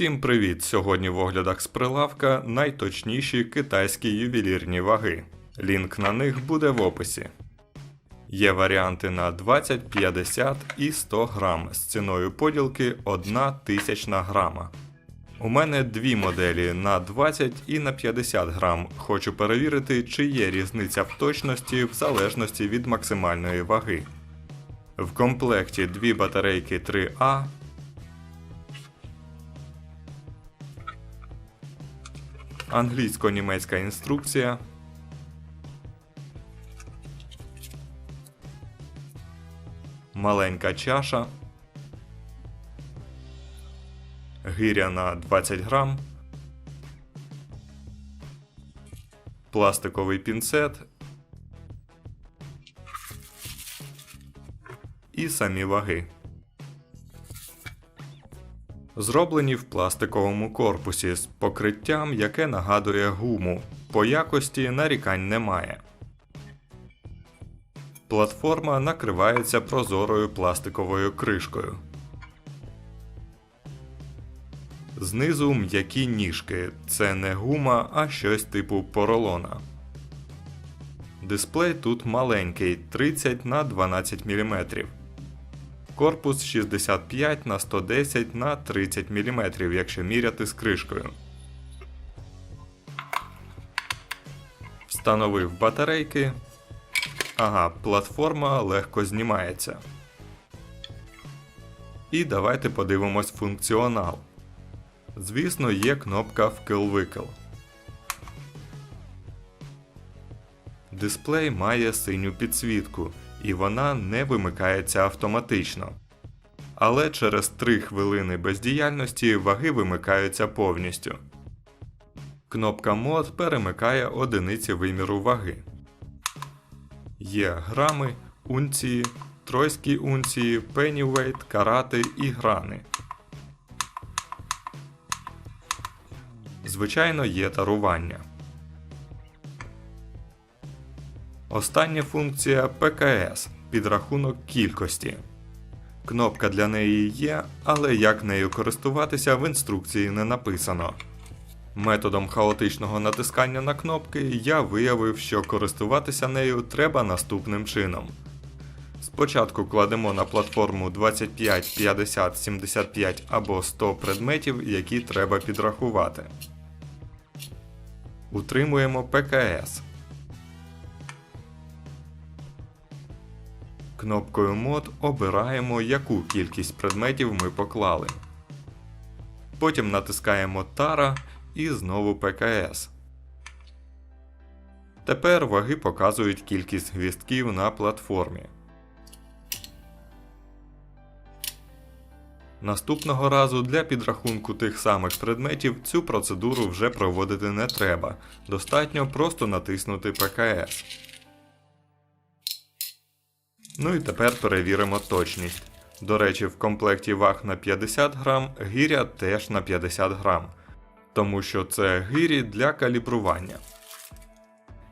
Всім привіт! Сьогодні в оглядах з прилавка найточніші китайські ювелірні ваги. Лінк на них буде в описі. Є варіанти на 20, 50 і 100 грам з ціною поділки 1 тисячна грама. У мене дві моделі на 20 і на 50 грам. Хочу перевірити, чи є різниця в точності в залежності від максимальної ваги. В комплекті дві батарейки 3А, англійсько-німецька інструкція. Маленька чаша. Гиря на 20 грам. Пластиковий пінцет. І самі ваги. Зроблені в пластиковому корпусі з покриттям, яке нагадує гуму. По якості нарікань немає. Платформа накривається прозорою пластиковою кришкою. Знизу м'які ніжки. Це не гума, а щось типу поролона. Дисплей тут маленький 30 на 12 мм. Корпус 65 на 110 на 30 мм, якщо міряти з кришкою. Встановив батарейки. Ага, платформа легко знімається. І давайте подивимось функціонал. Звісно, є кнопка вкл-викл. Дисплей має синю підсвітку, і вона не вимикається автоматично. Але через 3 хвилини бездіяльності ваги вимикаються повністю. Кнопка мод перемикає одиниці виміру ваги. Є грами, унції, тройські унції, пеннівейт, карати і грани. Звичайно, є тарування. Остання функція ПКС підрахунок кількості. Кнопка для неї є, але як нею користуватися в інструкції не написано. Методом хаотичного натискання на кнопки я виявив, що користуватися нею треба наступним чином. Спочатку кладемо на платформу 25, 50, 75 або 100 предметів, які треба підрахувати. Утримуємо ПКС. Кнопкою мод обираємо, яку кількість предметів ми поклали. Потім натискаємо Тара і знову ПКС. Тепер ваги показують кількість гвістків на платформі. Наступного разу для підрахунку тих самих предметів цю процедуру вже проводити не треба. Достатньо просто натиснути ПКС. Ну і тепер перевіримо точність. До речі, в комплекті ваг на 50 грам, гиря теж на 50 грам, тому що це гирі для калібрування.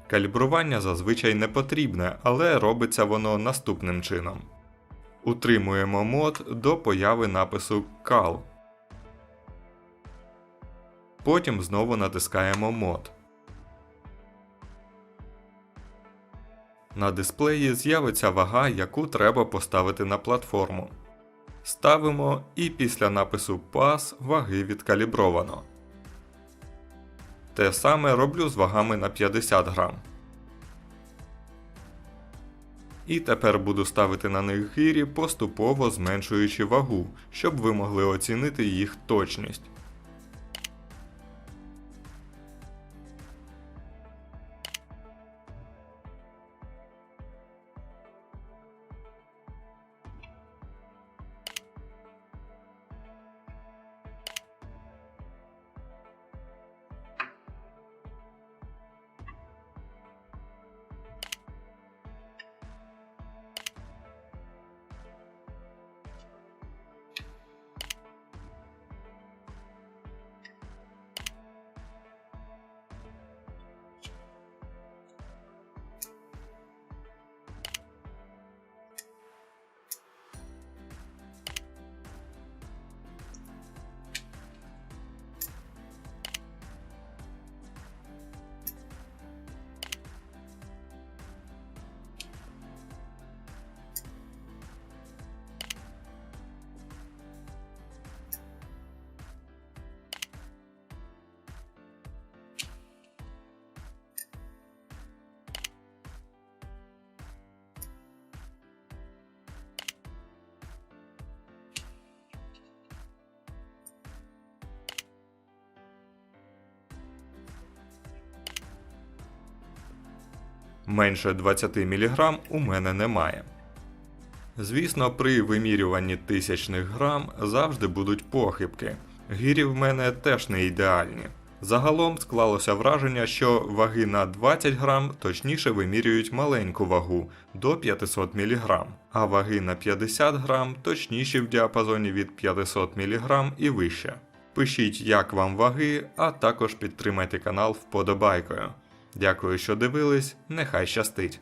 Калібрування зазвичай не потрібне, але робиться воно наступним чином. Утримуємо мод до появи напису CAL. Потім знову натискаємо мод. На дисплеї з'явиться вага, яку треба поставити на платформу. Ставимо і після напису PAS ваги відкалібровано. Те саме роблю з вагами на 50 грам. І тепер буду ставити на них гирі, поступово зменшуючи вагу, щоб ви могли оцінити їх точність. Менше 20 мг у мене немає. Звісно, при вимірюванні тисячних грам завжди будуть похибки. Гирі в мене теж не ідеальні. Загалом склалося враження, що ваги на 20 грам точніше вимірюють маленьку вагу до 500 мг, а ваги на 50 грам точніші в діапазоні від 500 мг і вище. Пишіть, як вам ваги, а також підтримайте канал вподобайкою. Дякую, що дивились, нехай щастить!